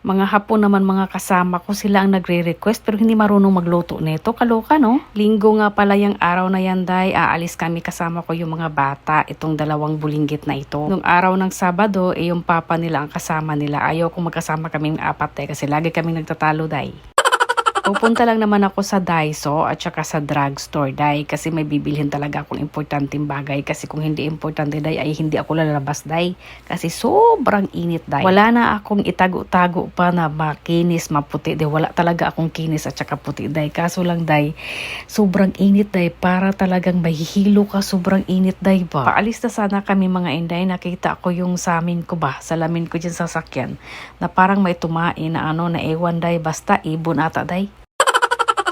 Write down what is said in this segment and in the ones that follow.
Mga hapon naman mga kasama ko sila ang nagre-request pero hindi marunong magluto nito. Kaloka no? Linggo nga pala yung araw na yan day. Aalis kami kasama ko yung mga bata. Itong dalawang bulinggit na ito. Nung araw ng Sabado, eh, yung papa nila ang kasama nila. Ayaw kong magkasama kaming apat eh kasi lagi kaming nagtatalo day. Pupunta lang naman ako sa Daiso at saka sa drugstore, day. Kasi may bibilhin talaga akong importanteng bagay. Kasi kung hindi importante, day, ay hindi ako lalabas, day. Kasi sobrang init, day. Wala na akong itago-tago pa na makinis, maputi, day. Wala talaga akong kinis at saka puti, day. Kaso lang, day, sobrang init, day. Para talagang mahihilo ka, sobrang init, day ba? Paalis na sana kami, mga inday. Nakita ko yung samin ko ba, salamin ko dyan sa sakyan, na parang may tumain na ano, na ewan, day. Basta ibon ata, day.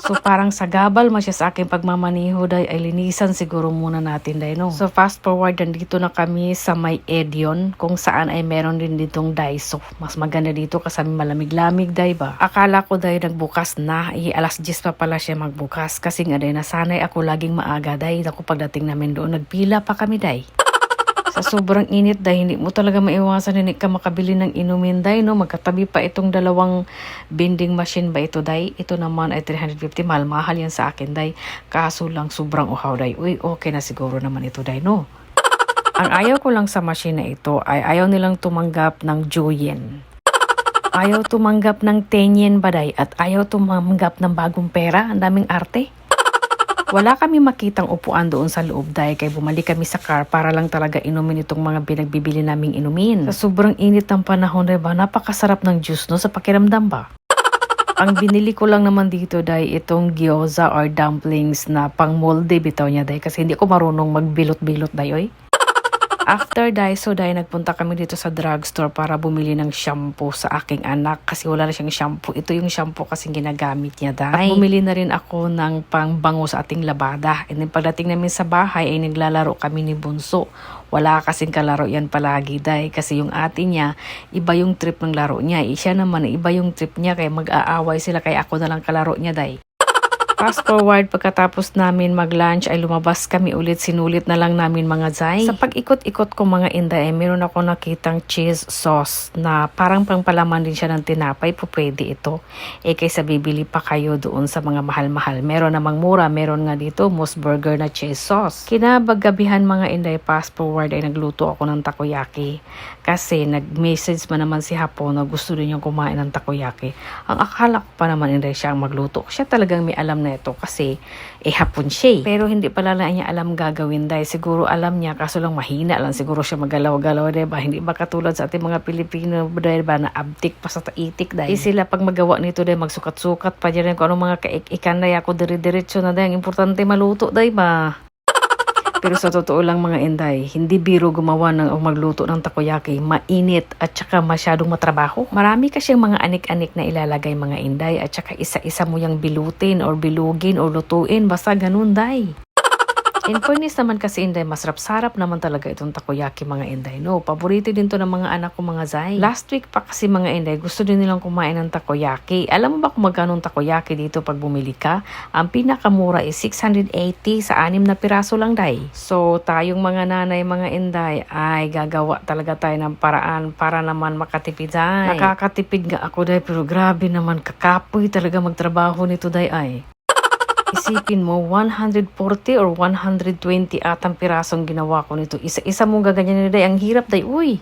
So parang sa gabal man siya sa aking pagmamaniho day ay linisan siguro muna natin day no. So fast forward nandito na kami sa may Edion kung saan ay meron din ditong Daiso. Mas maganda dito kasi malamig-lamig day ba. Akala ko day nagbukas na, i alas 10 pa pala siya magbukas kasi nga day nasanay ako laging maaga day. Ako pagdating namin doon nagpila pa kami day. Sobrang init dahil hindi mo talaga maiwasan hindi ka makabili ng inumin. Day no magkatabi pa itong dalawang vending machine ba ito day? Ito naman ay 350 mahal mahal yan sa akin day. Kaso lang sobrang uhaw day. Uy okay na siguro naman ito day no? Ang ayaw ko lang sa machine na ito ay ayaw nilang tumanggap ng Joyen. Ayaw tumanggap ng 10 yen ba day? At ayaw tumanggap ng bagong pera? Ang daming arte wala kami makitang upuan doon sa loob dahil kay bumalik kami sa car para lang talaga inumin itong mga pinagbibili naming inumin. Sa sobrang init ng panahon, diba, napakasarap ng juice no sa pakiramdam ba? Ang binili ko lang naman dito dahil itong gyoza or dumplings na pang molde bitaw niya dahil kasi hindi ko marunong magbilot-bilot dahil oy. After Daiso dahil nagpunta kami dito sa drugstore para bumili ng shampoo sa aking anak kasi wala na siyang shampoo. Ito yung shampoo kasi ginagamit niya dahil. At bumili na rin ako ng pangbango sa ating labada. And then pagdating namin sa bahay ay naglalaro kami ni Bunso. Wala kasing kalaro yan palagi dahil kasi yung ate niya, iba yung trip ng laro niya. Eh, siya naman, iba yung trip niya kaya mag-aaway sila kaya ako na lang kalaro niya dahil. Fast forward, pagkatapos namin mag-lunch ay lumabas kami ulit, sinulit na lang namin mga zay. Sa pag-ikot-ikot ko mga inday, meron ako nakitang cheese sauce na parang pangpalaman din siya ng tinapay, po pwede ito. Eh kaysa bibili pa kayo doon sa mga mahal-mahal. Meron namang mura, meron nga dito, Moose Burger na cheese sauce. Kinabagabihan mga inday, fast forward ay nagluto ako ng takoyaki. Kasi nag-message man naman si Hapon na gusto din niyang kumain ng takoyaki. Ang akala ko pa naman inday siya ang magluto. Siya talagang may alam na ito kasi eh hapon siya eh. Pero hindi pala na niya alam gagawin dahil siguro alam niya kaso lang mahina lang siguro siya magalaw-galaw diba? Hindi ba katulad sa ating mga Pilipino dahil ba na abtik pa sa taitik dahil. Eh sila pag magawa nito dahil magsukat-sukat pa dyan kung anong mga kaik-ikan na ako dire-diretso na dahil importante maluto dahil ba. Pero sa totoo lang mga inday, hindi biro gumawa ng o magluto ng takoyaki, mainit at saka masyadong matrabaho. Marami kasyang mga anik-anik na ilalagay mga inday at saka isa-isa mo yung bilutin or bilugin or lutuin, basta ganun day. In fairness naman kasi Inday, masarap-sarap naman talaga itong takoyaki mga Inday. No, paborito din to ng mga anak ko mga Zay. Last week pa kasi mga Inday, gusto din nilang kumain ng takoyaki. Alam mo ba kung magkano ang takoyaki dito pag bumili ka? Ang pinakamura is 680 sa anim na piraso lang Day. So, tayong mga nanay, mga Inday, ay gagawa talaga tayo ng paraan para naman makatipid Day. Nakakatipid nga ako Day, pero grabe naman, kakapoy talaga magtrabaho nito Day ay. Isipin mo, 140 or 120 atang pirasong ginawa ko nito. Isa-isa mong gaganyan day. Ang hirap day, uy.